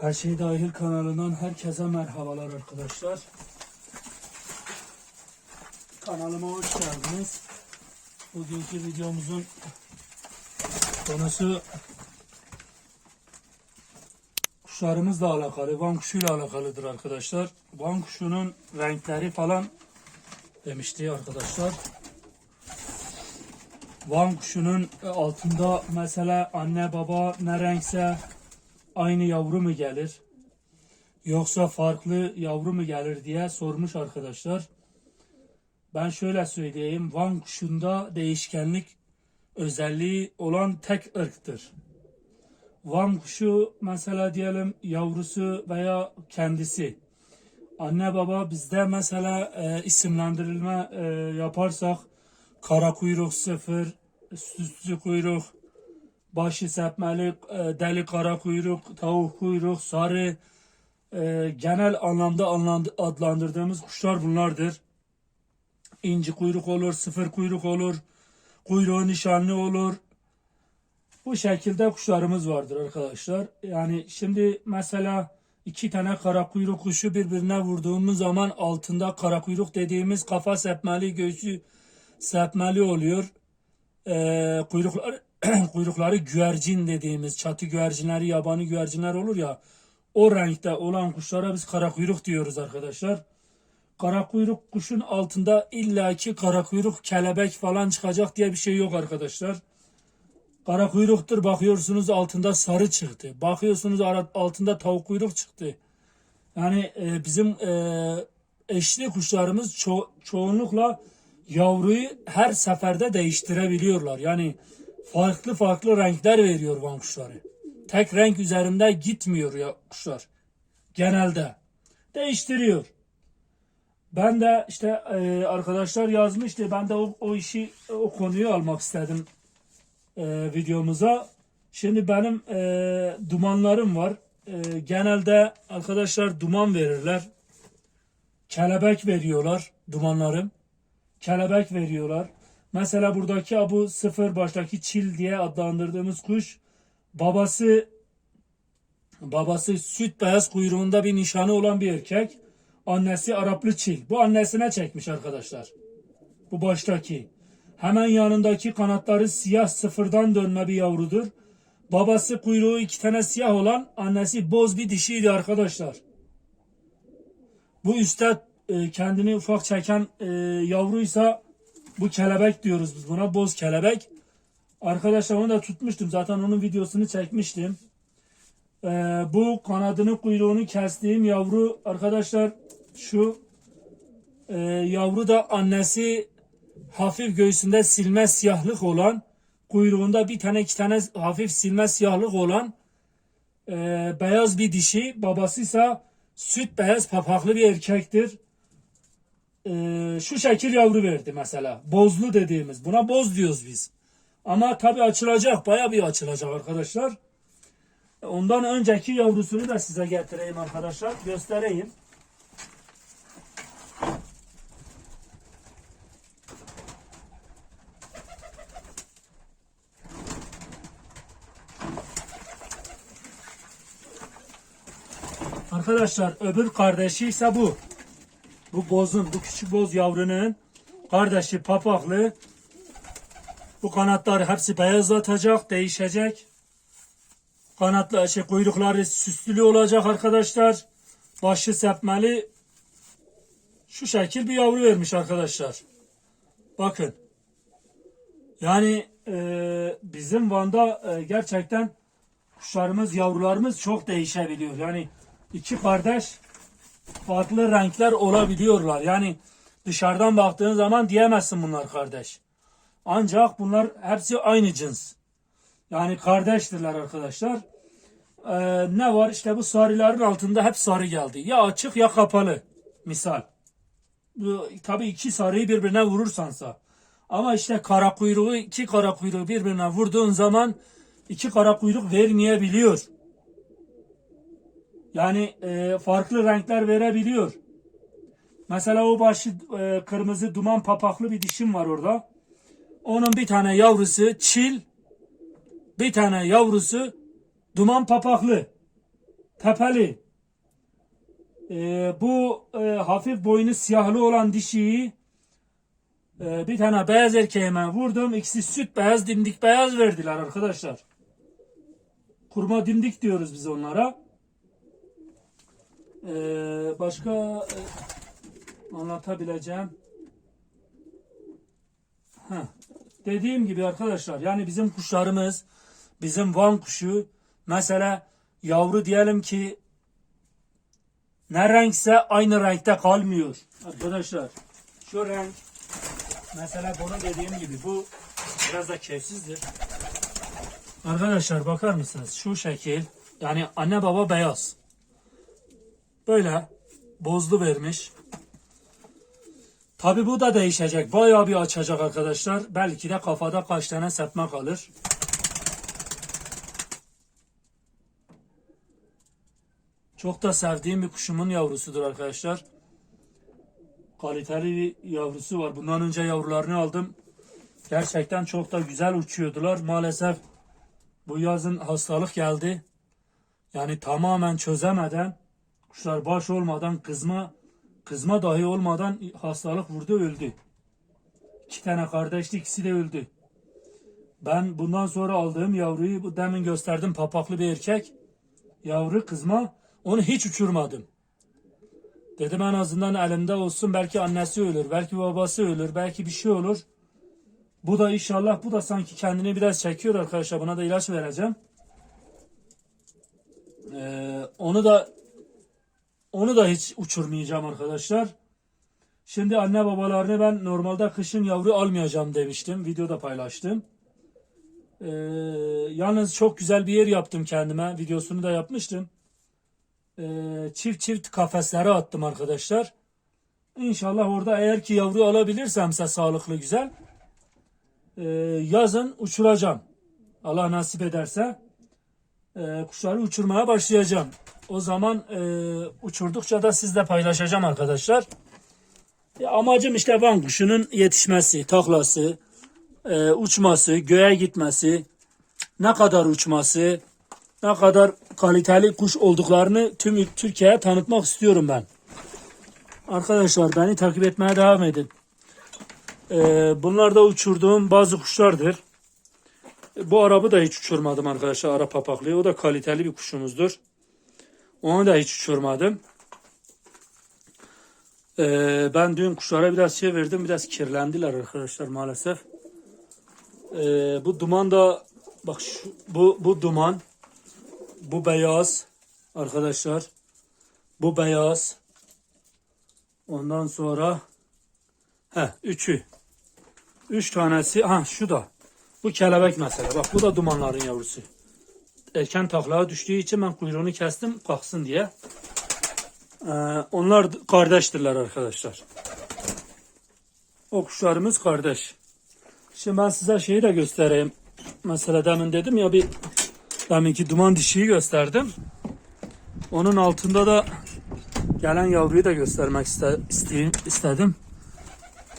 Her Şey Dahil kanalından herkese merhabalar arkadaşlar. Kanalıma hoş geldiniz. Bugünkü videomuzun konusu kuşlarımızla alakalı, Van kuşuyla alakalıdır arkadaşlar. Van kuşunun renkleri falan demişti arkadaşlar. Van kuşunun altında mesela anne baba ne renkse aynı yavru mu gelir? Yoksa farklı yavru mu gelir diye sormuş arkadaşlar. Ben şöyle söyleyeyim. Van kuşunda değişkenlik özelliği olan tek ırktır. Van kuşu mesela diyelim yavrusu veya kendisi. Anne baba bizde mesela e, isimlendirilme e, yaparsak kara kuyruk sıfır, süslü kuyruk, başı sepmeli, e, deli kara kuyruk, tavuk kuyruk, sarı, e, genel anlamda adlandırdığımız kuşlar bunlardır. İnci kuyruk olur, sıfır kuyruk olur, kuyruğu nişanlı olur. Bu şekilde kuşlarımız vardır arkadaşlar. Yani şimdi mesela iki tane kara kuyruk kuşu birbirine vurduğumuz zaman altında kara kuyruk dediğimiz kafa sepmeli, göğsü sepmeli oluyor. Ee, kuyrukları kuyrukları güvercin dediğimiz çatı güvercinleri, yabani güvercinler olur ya. O renkte olan kuşlara biz kara kuyruk diyoruz arkadaşlar. Kara kuyruk kuşun altında illaki kara kuyruk kelebek falan çıkacak diye bir şey yok arkadaşlar. Kara kuyruktur bakıyorsunuz altında sarı çıktı. Bakıyorsunuz altında tavuk kuyruk çıktı. Yani e, bizim e, eşli kuşlarımız ço- çoğunlukla yavruyu her seferde değiştirebiliyorlar. Yani farklı farklı renkler veriyor van kuşları. Tek renk üzerinde gitmiyor ya kuşlar. Genelde. Değiştiriyor. Ben de işte e, arkadaşlar yazmıştı. Ben de o, o işi o konuyu almak istedim e, videomuza. Şimdi benim e, dumanlarım var. E, genelde arkadaşlar duman verirler. Kelebek veriyorlar dumanlarım. Kelebek veriyorlar. Mesela buradaki bu sıfır baştaki çil diye adlandırdığımız kuş babası babası süt beyaz kuyruğunda bir nişanı olan bir erkek. Annesi Araplı çil. Bu annesine çekmiş arkadaşlar. Bu baştaki. Hemen yanındaki kanatları siyah sıfırdan dönme bir yavrudur. Babası kuyruğu iki tane siyah olan annesi boz bir dişiydi arkadaşlar. Bu üstte kendini ufak çeken e, yavruysa bu kelebek diyoruz biz buna boz kelebek. Arkadaşlar onu da tutmuştum zaten onun videosunu çekmiştim. E, bu kanadını kuyruğunu kestiğim yavru arkadaşlar şu e, yavru da annesi hafif göğsünde silme siyahlık olan kuyruğunda bir tane iki tane hafif silme siyahlık olan e, beyaz bir dişi babasıysa süt beyaz papaklı bir erkektir. E, şu şekil yavru verdi mesela. Bozlu dediğimiz. Buna boz diyoruz biz. Ama tabi açılacak. Baya bir açılacak arkadaşlar. Ondan önceki yavrusunu da size getireyim arkadaşlar. Göstereyim. Arkadaşlar öbür kardeşi ise bu. Bu bozun, bu küçük boz yavrunun kardeşi papaklı. Bu kanatları hepsi beyazlatacak, değişecek. Kanatlı şey, kuyrukları süslü olacak arkadaşlar. Başı sepmeli. Şu şekil bir yavru vermiş arkadaşlar. Bakın. Yani e, bizim Van'da e, gerçekten kuşlarımız, yavrularımız çok değişebiliyor. Yani iki kardeş farklı renkler olabiliyorlar. Yani dışarıdan baktığın zaman diyemezsin bunlar kardeş. Ancak bunlar hepsi aynı cins. Yani kardeştirler arkadaşlar. Ee, ne var işte bu sarıların altında hep sarı geldi. Ya açık ya kapalı. Misal. Tabii iki sarıyı birbirine vurursansa. Ama işte kara kuyruğu iki kara kuyruğu birbirine vurduğun zaman iki kara kuyruk vermeyebiliyor. Yani e, farklı renkler verebiliyor. Mesela o başı e, kırmızı duman papaklı bir dişim var orada. Onun bir tane yavrusu çil, bir tane yavrusu duman papaklı. tepeli. Ee, bu e, hafif boynu siyahlı olan dişiyi e, bir tane beyaz erkeğime vurdum. İkisi süt beyaz, dimdik beyaz verdiler arkadaşlar. Kurma dimdik diyoruz biz onlara. Ee, başka e, anlatabileceğim. Heh. Dediğim gibi arkadaşlar yani bizim kuşlarımız bizim Van kuşu mesela yavru diyelim ki ne renkse aynı renkte kalmıyor. Arkadaşlar şu renk mesela bunu dediğim gibi bu biraz da kefsizdir. Arkadaşlar bakar mısınız şu şekil yani anne baba beyaz. Böyle bozlu vermiş. Tabi bu da değişecek. Bayağı bir açacak arkadaşlar. Belki de kafada kaç tane sepme kalır. Çok da sevdiğim bir kuşumun yavrusudur arkadaşlar. Kaliteli bir yavrusu var. Bundan önce yavrularını aldım. Gerçekten çok da güzel uçuyordular. Maalesef bu yazın hastalık geldi. Yani tamamen çözemeden kuşlar baş olmadan kızma kızma dahi olmadan hastalık vurdu öldü. İki tane kardeşti ikisi de öldü. Ben bundan sonra aldığım yavruyu bu demin gösterdim papaklı bir erkek. Yavru kızma onu hiç uçurmadım. Dedim en azından elimde olsun belki annesi ölür, belki babası ölür, belki bir şey olur. Bu da inşallah bu da sanki kendini biraz çekiyor arkadaşlar. Buna da ilaç vereceğim. Ee, onu da onu da hiç uçurmayacağım arkadaşlar. Şimdi anne babalarını ben normalde kışın yavru almayacağım demiştim. Videoda paylaştım. Ee, yalnız çok güzel bir yer yaptım kendime. Videosunu da yapmıştım. Ee, çift çift kafeslere attım arkadaşlar. İnşallah orada eğer ki yavru alabilirsemse sağlıklı güzel. ee, yazın uçuracağım. Allah nasip ederse e, kuşları uçurmaya başlayacağım. O zaman e, uçurdukça da sizle paylaşacağım arkadaşlar. Ya amacım işte Van kuşunun yetişmesi, taklası, e, uçması, göğe gitmesi, ne kadar uçması, ne kadar kaliteli kuş olduklarını tüm Türkiye'ye tanıtmak istiyorum ben. Arkadaşlar beni takip etmeye devam edin. E, bunlar da uçurduğum bazı kuşlardır. Bu arabı da hiç uçurmadım arkadaşlar. Arap papaklıyı. O da kaliteli bir kuşumuzdur. Onu da hiç uçurmadım. Ee, ben dün kuşlara biraz şey verdim. Biraz kirlendiler arkadaşlar maalesef. Ee, bu duman da bak şu, bu, bu duman bu beyaz arkadaşlar. Bu beyaz. Ondan sonra he üçü. Üç tanesi ha şu da. Bu kelebek mesela. Bak bu da dumanların yavrusu. Erken taklaya düştüğü için ben kuyruğunu kestim kalksın diye. Ee, onlar kardeştirler arkadaşlar. O kuşlarımız kardeş. Şimdi ben size şeyi de göstereyim. Mesela demin dedim ya bir deminki duman dişiyi gösterdim. Onun altında da gelen yavruyu da göstermek istedim.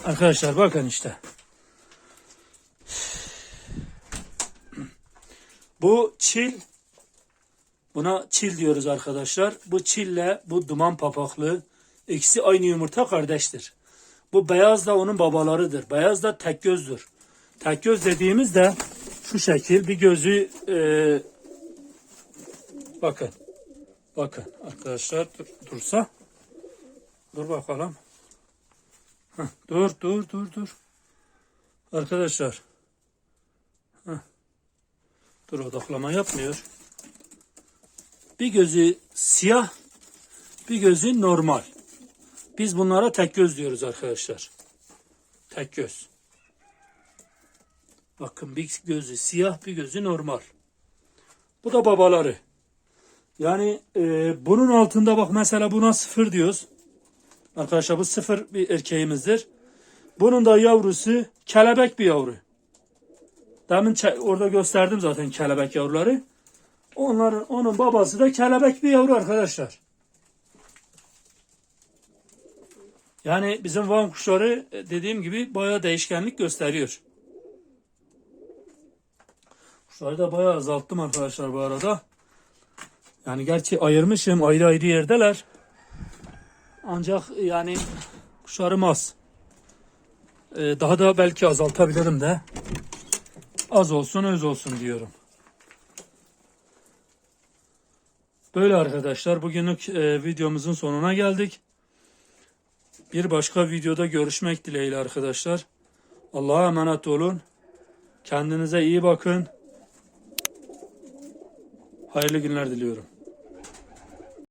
Arkadaşlar bakın işte. Bu çil. Buna çil diyoruz arkadaşlar. Bu çille bu duman papaklı ikisi aynı yumurta kardeştir. Bu beyaz da onun babalarıdır. Beyaz da tek gözdür. Tek göz dediğimiz de şu şekil bir gözü e, bakın. Bakın arkadaşlar dur, dursa. Dur bakalım. Heh, dur dur dur dur. Arkadaşlar. Dur odaklama yapmıyor. Bir gözü siyah, bir gözü normal. Biz bunlara tek göz diyoruz arkadaşlar. Tek göz. Bakın bir gözü siyah, bir gözü normal. Bu da babaları. Yani e, bunun altında bak mesela buna sıfır diyoruz. Arkadaşlar bu sıfır bir erkeğimizdir. Bunun da yavrusu kelebek bir yavru. Demin orada gösterdim zaten kelebek yavruları. Onların onun babası da kelebek bir yavru arkadaşlar. Yani bizim Van kuşları e, dediğim gibi bayağı değişkenlik gösteriyor. Kuşları da bayağı azalttım arkadaşlar bu arada. Yani gerçi ayırmışım ayrı ayrı yerdeler. Ancak yani kuşlarım az. Ee, daha da belki azaltabilirim de. Az olsun öz olsun diyorum. Böyle arkadaşlar bugünlük e, videomuzun sonuna geldik. Bir başka videoda görüşmek dileğiyle arkadaşlar. Allah'a emanet olun. Kendinize iyi bakın. Hayırlı günler diliyorum.